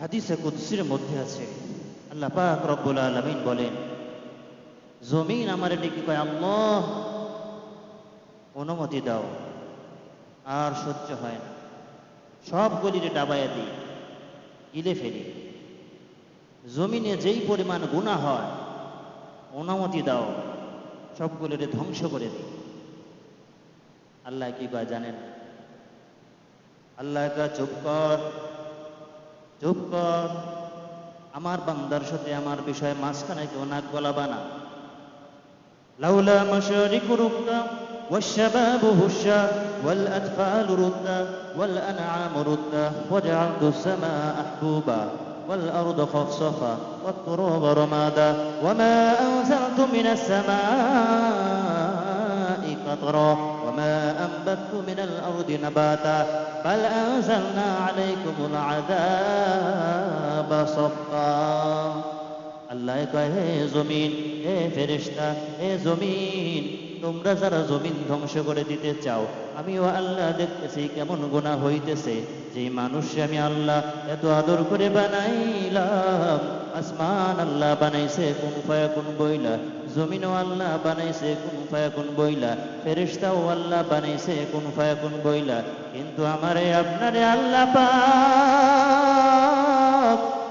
হাদিসে কুদ্সির মধ্যে আছে। আল্লাহ পাক রব্বুল আলমিন বলেন, জমিন আমার ডেকে কয়, আল্লাহ, অনুমতি দাও, আর সহ্য হয় না। সবগুলির ডাবাইয়া দিই, গিলে ফেলি। জমিনে যেই পরিমাণ গুণা হয়, অনুমতি দাও সবগুলির ধ্বংস করে দিই। আল্লাহ কি কয় জানেন? আল্লাহ চুপ কর চুপ কর আমার বান্দার সাথে আমার বিষয়ে মাঝখানে কেউ নাক গলাবা না লাউলা মাশারিকু রুক্কা والشباب هشا والأطفال ردا والأنعام ردا وجعلت السماء أحبوبا والأرض خفصفا والتراب رمادا وما أنزلت من السماء قطرا وما أنبت من الأرض نباتا بل أنزلنا عليكم العذاب صفا আল্লাহ কয় হে জমিন হে ফেরেশতা হে জমিন তোমরা যারা জমিন ধ্বংস করে দিতে চাও আমিও আল্লাহ দেখতেছি কেমন গুণা হইতেছে যে মানুষ আমি আল্লাহ এত আদর করে বানাইলাম আসমান আল্লাহ বানাইছে কোন ফায়া কোন বইলা জমিনও আল্লাহ বানাইছে, কোন ফায়াকুন বইলা। ফেরিস্তাও আল্লাহ বানাইছে, কোন ফায়াকুন বইলা। কিন্তু আমারে, আপনারে আল্লাহ পাক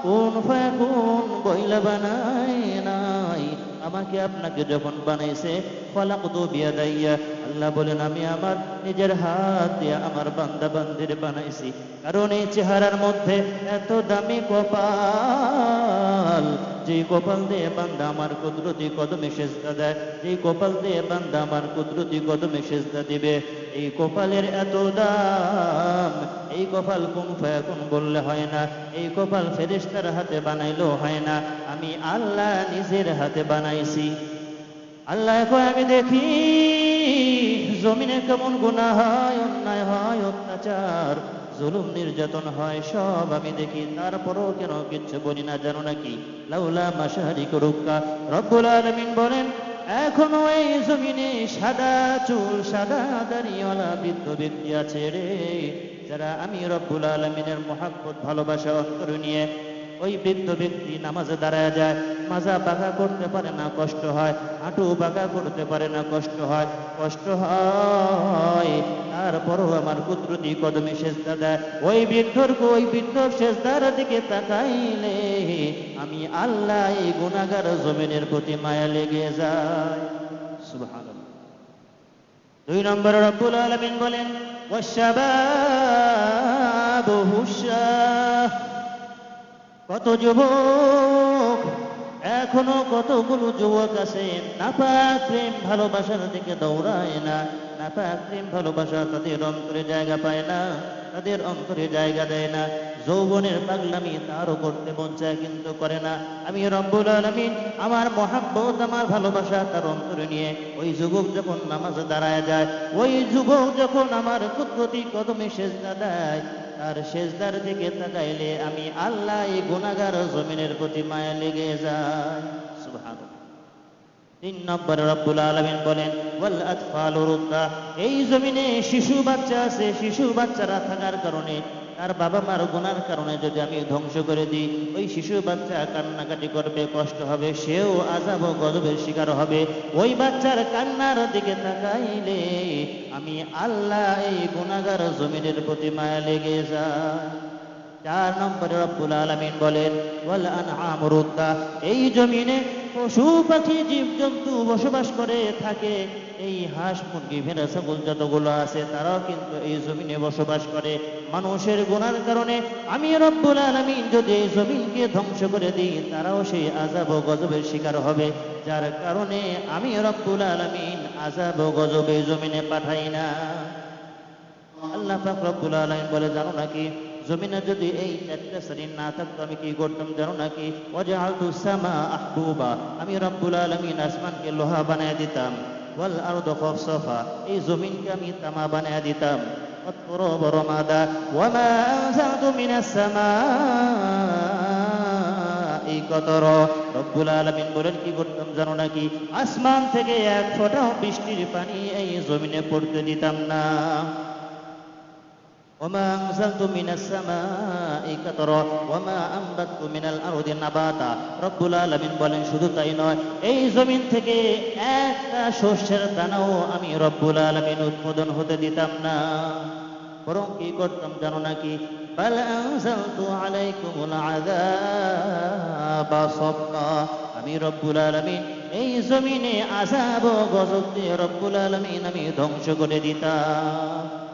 কোন ফায়াকুন বইলা বানায় নাই। আমাকে আপনাকে যখন বানাইছে ফলাক দু বিয়া দাইয়া আল্লাহ বলেন, আমি আমার নিজের হাত দিয়ে আমার বান্দা বান্দির বানাইছি। কারণ এই চেহারার মধ্যে এত দামি কপাল। যে কপাল দিয়ে বান্দা আমার কুদরতি কদমে সেজদা দেয় যে কপাল দিয়ে বান্দা আমার কুদরতি কদমে সেজদা দিবে। এই কপালের এত দাম, এই কপাল কোন কোন বললে হয় না। এই কপাল ফেরিস্তার হাতে বানাইলেও হয় না। আমি আল্লাহ নিজের হাতে বানাইছি। আল্লাহ আমি দেখি জমিনে কেমন গুনাহ হয় অন্যায় হয়, অত্যাচার, জুলুম, নির্যাতন হয়, সব আমি দেখি। তারপরও কেন কিচ্ছু বলি না, জানো নাকি? লাউলা মাসাহারি করুক্কা রব্বুল আলমিন বলেন, এখনও এই জমিনে সাদা চুল, সাদা দাড়িওয়ালা বৃদ্ধ ব্যক্তি আছে রে। যারা আমি রব্বুল আলমিনের মহাব্বত, ভালোবাসা, অন্তর নিয়ে ওই বৃদ্ধ ব্যক্তি নামাজে দাঁড়ায় যায়। মাজা বাঁকা করতে পারে না, কষ্ট হয়। হাঁটু বাঁকা করতে পারে না, কষ্ট হয়। কষ্ট হয়। তারপরও আমার কুদরতি কদমে সেজদা দেয়। ওই বৃদ্ধর ওই বৃদ্ধ সেজদার দিকে তাকাইলে আমি আল্লাহ এই গুণাগার জমিনের প্রতি মায়া লেগে যায়। সুবহানাল্লাহ। দুই নম্বর রব্বুল আলামিন বলেন কত যুবক এখনও কতগুলো যুবক আছে? নাপাক প্রেম ভালোবাসার দিকে দৌড়ায় না। নাপাক প্রেম ভালোবাসা তাদের অন্তরে জায়গা পায় না, তাদের অন্তরে জায়গা দেয় না। যৌবনের পাগলামি তারও করতে মন চায় কিন্তু করে না। আমি রব্বুল আলমিন আমার মহাব্বত, আমার ভালোবাসা তার অন্তরে নিয়ে ওই যুবক যখন নামাজে দাঁড়ায় যায়, ওই যুবক যখন আমার কুদরতি কদমে সেজদা দেয় তার শেষদার দিকে তাকাইলে আমি আল্লাহ এই গুণাগার জমিনের প্রতি মায়া লেগে যায়। সুবহানাল্লাহ। তিন নম্বর রব্বুল আলমিন বলেন এই জমিনে শিশু বাচ্চা আছে, শিশু বাচ্চারা থাকার কারণে তার বাবা মার গুনার কারণে যদি আমি ধ্বংস করে দিই, ওই শিশু বাচ্চা কান্নাকাটি করবে, কষ্ট হবে, সেও আজাব গজবের শিকার হবে। ওই বাচ্চার কান্নার দিকে তাকাইলে আমি আল্লাহ এই গুণাগার জমিনের প্রতি মায়া লেগে যায়। চার নম্বরে রব্বুল আলমিন বলেন, ওয়াল আনআম এই জমিনে পশু পাখি, জীবজন্তু বসবাস করে থাকে। এই হাঁস, মুরগি, ভেড়া, ছাগল যতগুলো আছে, তারাও কিন্তু এই জমিনে বসবাস করে। মানুষের গুণার কারণে আমি রব্বুল আলমিন যদি এই জমিনকে ধ্বংস করে দিই, তারাও সেই আজাব গজবের শিকার হবে। যার কারণে আমি রব্বুল আলমিন আজাব ও গজব এই জমিনে পাঠাই না আল্লাহ পাক রব্বুল আলামিন বলে জানো নাকি জমিনে যদি এই একটা শরীর না থাকতো আমি কি করতাম জানো নাকি ওয়াজআলতু সামা আহবুবা আমি রব্বুল আলামিন আসমানকে লোহা বানায় দিতাম ওয়াল আরদু খফসফা এই জমিনকে আমি তামা বানায় দিতাম والتراب رمادا وما أنزلت من السماء قطرا রব্বুল আলামিন বলেন কি করতাম জানো নাকি আসমান থেকে এক ফোঁটাও বৃষ্টির পানি এই জমিনে পড়তে দিতাম না وما أنزلت من السماء كترا وما أنبت من الأرض نباتا রব্বুল আলামিন বলেন শুধু তাই নয় এই জমিন থেকে একটা শস্যের দানাও আমি রব্বুল আলামিন উৎপাদন হতে দিতাম না বরং কি করতাম জানো নাকি بل أنزلت عليكم العذاب সাব্বা সব্বা আমি রব্বুল আলমিন এই জমিনে আসাব গজব দিয়ে রব্বুল আলমিন আমি ধ্বংস করে দিতাম।